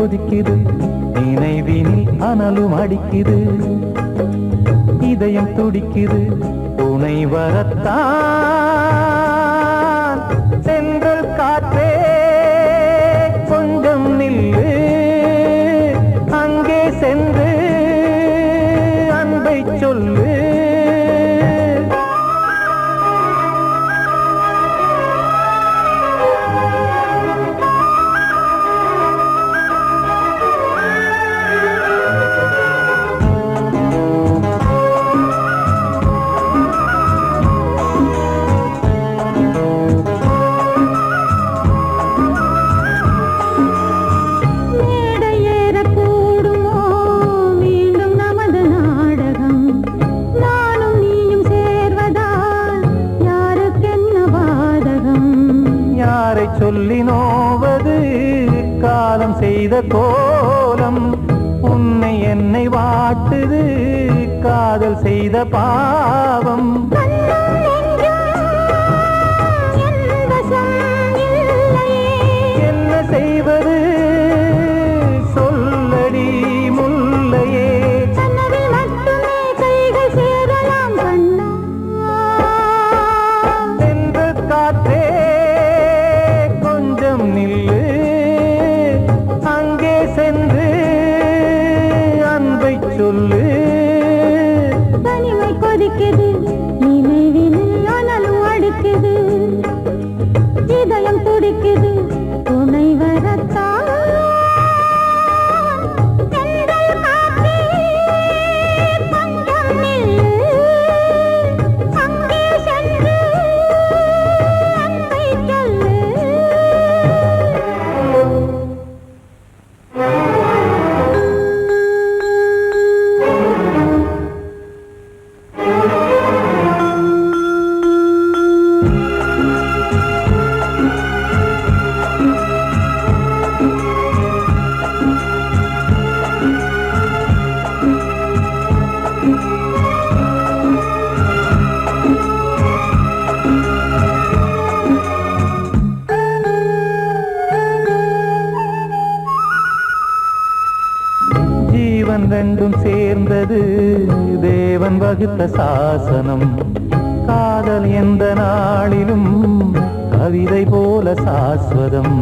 கொதிக்குது. நினைவினில் அனலும் அடிக்குது. இதயம் துடிக்குது. துணை வரத்தான். சென்றல் காற்றே கொஞ்சம் நில்லு. என்பது தேவன் வகுத்த சாசனம் காதல் எந்த நாளிலும் கவிதை போல சாஸ்வதம்.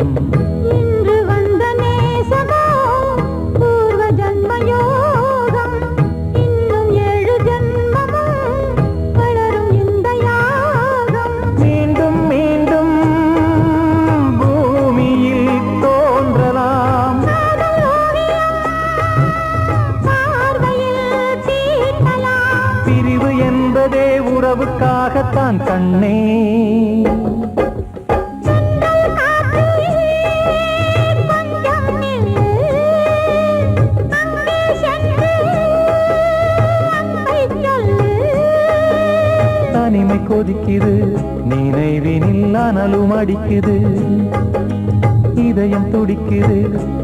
பிரிவு என்பதே உறவுக்காகத்தான் கண்ணே. தனிமை கொதிக்குது நினைவினில் அனலும் அடிக்குது இதயம் துடிக்குது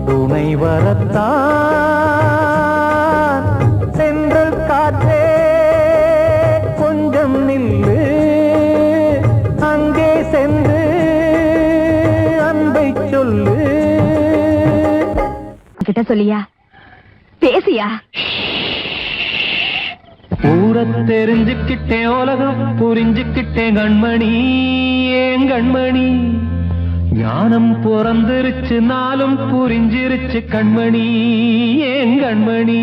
துணை வரத்தான். அவகிட்ட சொல்லியா? பேசியா? ஊர தெரிஞ்சுக்கிட்டே உலகம் புரிஞ்சுக்கிட்டே கண்மணி ஏன் கண்மணி? ஞானம் பிறந்திருச்சு நாளும் புரிஞ்சிருச்சு கண்மணி ஏன் கண்மணி?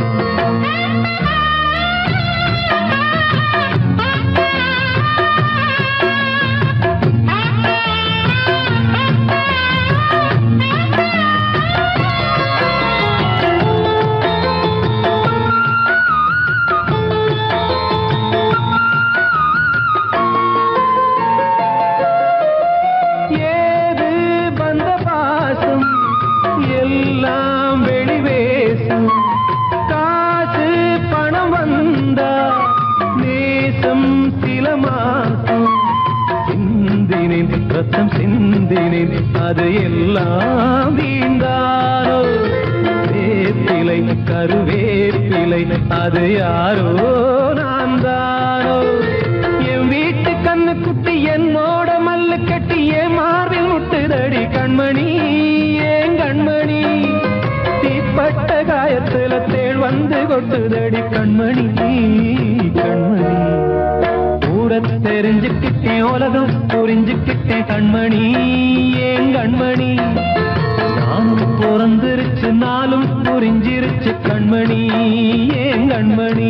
கருவேப்பிலை அது யாரோ நான் தானோ? என் வீட்டு கண்ணு குட்டி என் மோட மல்லு கட்டி என் மார்பில் முட்டுதடி கண்மணி ஏன் கண்மணி. தீப்பட்ட காயத்துல தேள் வந்து கொட்டுதடி கண்மணி கண்மணி. தெரிஞ்சுக்கிட்டேன் உலகம் புரிஞ்சுக்கிட்டேன் கண்மணி ஏன் கண்மணி. நானும் பிறந்திருச்சு நாளும் புரிஞ்சிரு கண்மணி ஏன் கண்மணி?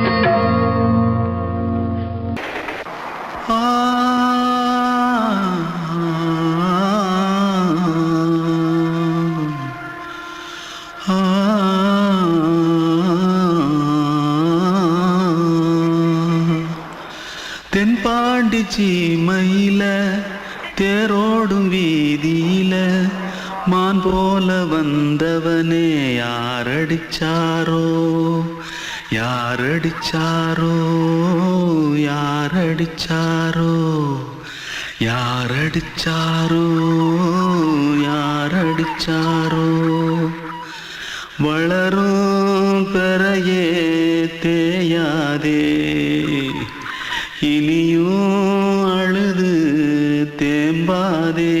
வீதியில மான் போல வந்தவனே யாரடிச்சாரோ? யாரடிச்சாரோ? யாரடிச்சாரோ? யாரடிச்சாரோ? யாரடிச்சாரோ? வளரும் பெறையே தேயாதே. இனியும் அழுது தேம்பாதே.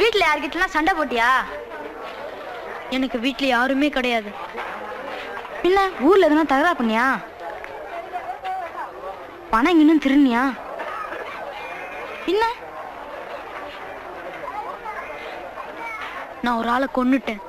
வீட்ல யார்கிட்டலாம் சண்டை போட்டியா? எனக்கு வீட்ல யாருமே கிடையாது. பின்ன ஊர்ல எதுனா தகராறு பண்ணியா? பணம் இன்னும் திருநியா பின்ன? நான் ஒரு ஆளை கொன்னுட்டேன்.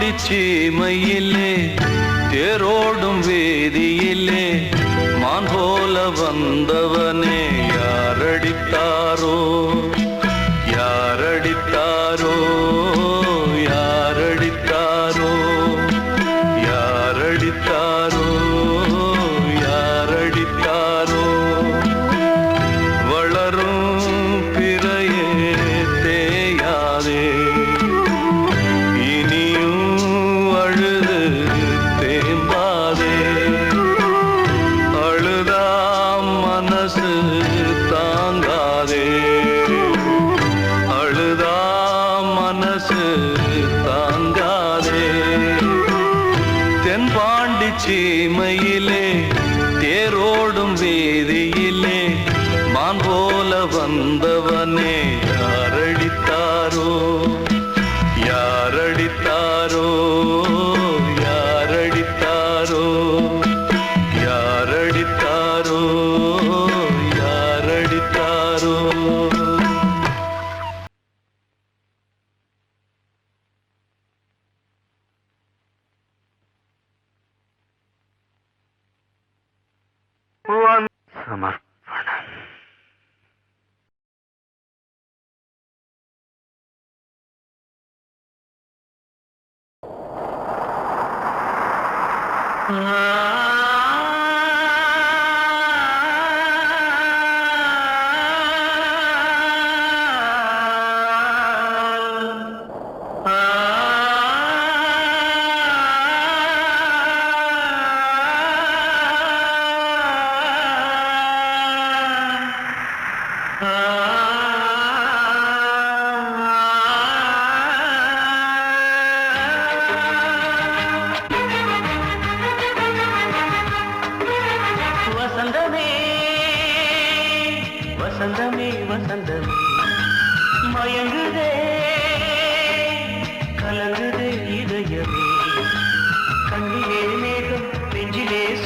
தென்பாண்டி சீமையிலே தேரோடும் வேதியிலே மான் போல வந்தவனே. কারণ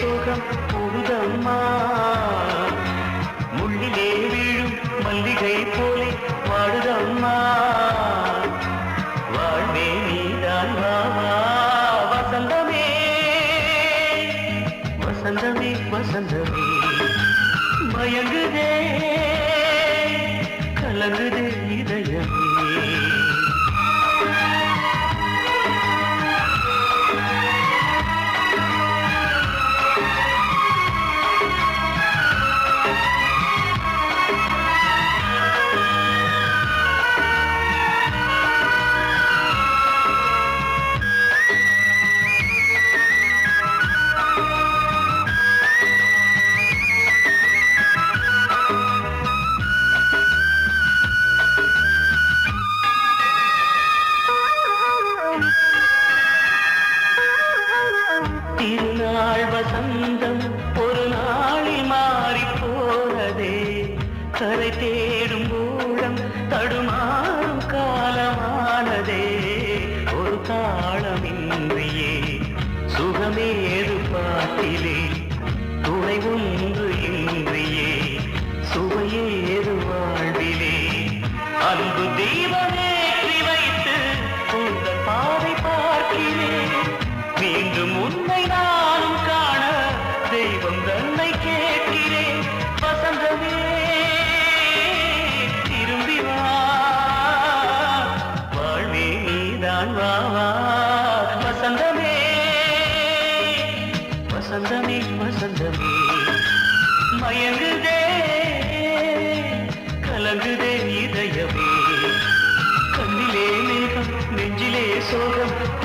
சோகம் போகுதம்மா. முள்ளிலே வீழும் மல்லிகை இன்று இன்றியே சுவையேது வாழ்விலே. அன்பு நெஞ்சிலே